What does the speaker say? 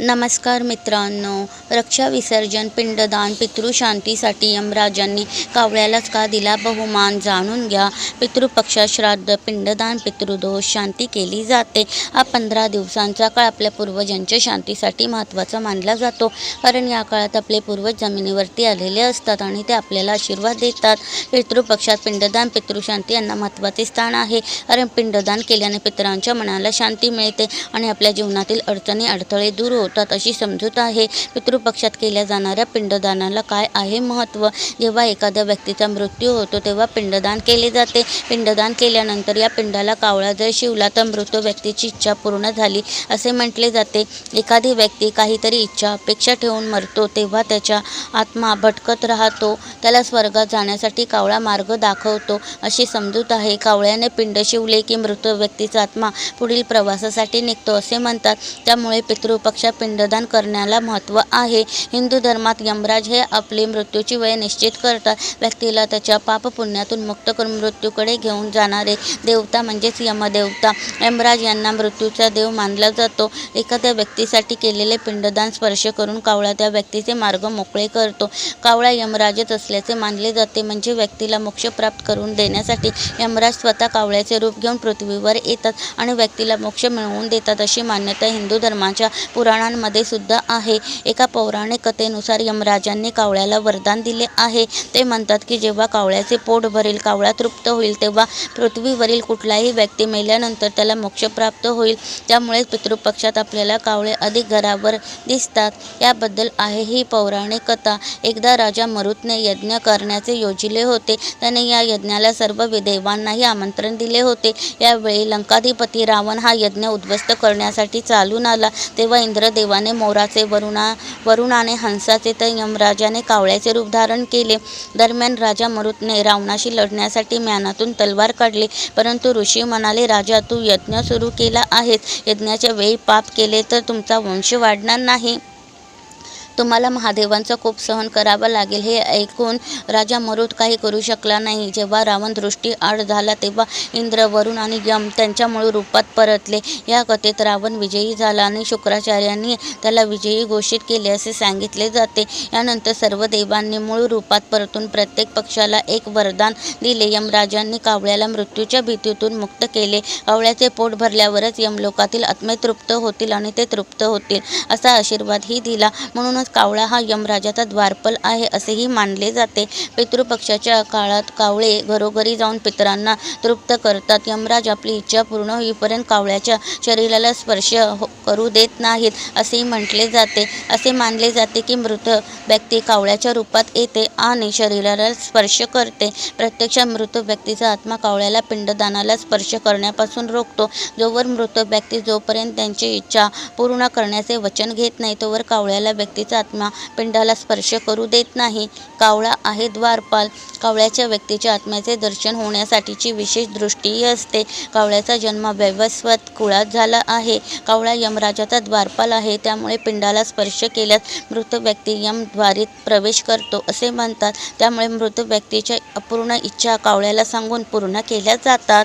नमस्कार मित्रांनो रक्षा विसर्जन पिंडदान पितृशांतीसाठी यमराजांनी कावळ्यालाच का दिला बहुमान जाणून घ्या. पितृपक्षात श्राद्ध पिंडदान पितृदोष शांती केली जाते. हा पंधरा दिवसांचा काळ आपल्या पूर्वजांच्या शांतीसाठी महत्त्वाचा मानला जातो. कारण या काळात आपले पूर्वज जमिनीवरती आलेले असतात आणि ते आपल्याला आशीर्वाद देतात. पितृपक्षात पिंडदान पितृशांती यांना महत्त्वाचे स्थान आहे. कारण पिंडदान केल्याने पितरांच्या मनाला शांती मिळते आणि आपल्या जीवनातील अडचणी अडथळे दूर होतात. अशी समजूत आहे. पितृपक्षात केल्या जाणाऱ्या पिंडदानाला काय आहे महत्त्व जेव्हा एखाद्या व्यक्तीचा मृत्यू होतो तेव्हा पिंडदान केले जाते. पिंडदान केल्यानंतर या पिंडाला कावळा जर शिवला तर मृत व्यक्तीची इच्छा पूर्ण झाली असे म्हटले जाते. एखादी व्यक्ती काहीतरी इच्छा अपेक्षा ठेवून मरतो तेव्हा त्याच्या आत्मा भटकत राहतो. त्याला स्वर्गात जाण्यासाठी कावळा मार्ग दाखवतो अशी समजूत आहे. कावळ्याने पिंड शिवले की मृत व्यक्तीचा आत्मा पुढील प्रवासासाठी निघतो असे म्हणतात. त्यामुळे पितृपक्षात पिंडदान करण्याला महत्त्व आहे. हिंदू धर्मात यमराज हे आपली मृत्यूची वेळ निश्चित करतात. व्यक्तीला त्याच्या पापपुण्यातून मुक्त करून मृत्यूकडे घेऊन जाणारे देवता म्हणजेच यमदेवता. यमराज यांना मृत्यूचा देव मानला जातो. एखाद्या व्यक्तीसाठी केलेले पिंडदान स्पर्श करून कावळा त्या व्यक्तीचे मार्ग मोकळे करतो. कावळा यमराजच असल्याचे मानले जाते. म्हणजे व्यक्तीला मोक्ष प्राप्त करून देण्यासाठी यमराज स्वतः कावळ्याचे रूप घेऊन पृथ्वीवर येतात आणि व्यक्तीला मोक्ष मिळवून देतात अशी मान्यता हिंदू धर्माच्या पुराणांमध्ये सुद्धा आहे. एका पौराणिक कथेनुसार यमराजांनी कावळ्याला वरदान दिले आहे. ते म्हणतात की जेव्हा कावळ्याचे पोट भरेल कावळा तृप्त होईल तेव्हा पृथ्वीवरील कुठलाही व्यक्ती मेल्यानंतर त्याला मोक्ष प्राप्त होईल. त्यामुळे पितृपक्षात आपल्याला कावळे अधिक घरावर दिसतात. याबद्दल आहे ही पौराणिक कथा. एकदा राजा मरुतने यज्ञ करण्याचे योजिले होते. त्याने या यज्ञाला सर्व देवांनाही आमंत्रण दिले होते. यावेळी लंकाधिपती रावण हा यज्ञ उद्ध्वस्त करण्यासाठी चालून आला. तेव्हा देवाने मोराचे वरुणा वरुणाने हंसाचे तर यमराजाने कावळ्याचे रूप धारण केले. दरम्यान राजा मरुतने रावणाशी लढण्यासाठी म्यानातून तलवार काढली. परंतु ऋषी म्हणाले राजा तू यज्ञ सुरू केला आहेस. यज्ञाच्या वेळी पाप केले तर तुमचा वंश वाढणार नाही. तुम्हाला महादेवांचा कोप सहन करावा लागेल. हे ऐकून राजा मरुद काही करू शकला नाही. जेव्हा रावण दृष्टी आड झाला तेव्हा इंद्र वरुण आणि यम त्यांच्या मूळ रूपात परतले. या कथेत रावण विजयी झाला आणि शुक्राचार्यांनी त्याला विजयी घोषित केले असे सांगितले जाते. यानंतर सर्व देवांनी मूळ रूपात परतून प्रत्येक पक्षाला एक वरदान दिले. यमराजांनी कावळ्याला मृत्यूच्या भीतीतून मुक्त केले. कावळ्याचे पोट भरल्यावरच यमलोकातील आत्मे तृप्त होतील आणि ते तृप्त होतील असा आशीर्वादही दिला. म्हणूनच कावळा हा यमराजाचा द्वारपाल आहे असेही मानले जाते. पितृपक्षाच्या काळात कावळे घरोघरी जाऊन पितरांना तृप्त करतात. यमराज आपली इच्छा पूर्ण होईपर्यंत कावळ्याच्या शरीराला स्पर्श हो करू देत नाहीत असेही म्हटले जाते. असे मानले जाते की मृत व्यक्ती कावळ्याच्या रूपात येते आणि शरीराला स्पर्श करते. प्रत्यक्षात मृत व्यक्तीचा आत्मा कावळ्याला पिंडदानाला स्पर्श करण्यापासून रोखतो. जोवर मृत व्यक्ती जोपर्यंत त्यांची इच्छा पूर्ण करण्याचे वचन घेत नाही तोवर कावळ्याला व्यक्तीचा आत्मा पिंडाला स्पर्श करू देत नाही. कावळा आहे द्वारपाल. कावळ्याच्या व्यक्तीच्या आत्म्याचे दर्शन होण्यासाठीची विशेष दृष्टीही असते. कावळ्याचा जन्म वैवस्वत कुळात झाला आहे. कावळा यमराजाचा द्वारपाल आहे. त्यामुळे पिंडाला स्पर्श केल्यास मृत व्यक्ती यमद्वारीत प्रवेश करतो असे म्हणतात. त्यामुळे मृत व्यक्तीच्या अपूर्ण इच्छा कावळ्याला सांगून पूर्ण केल्या जातात.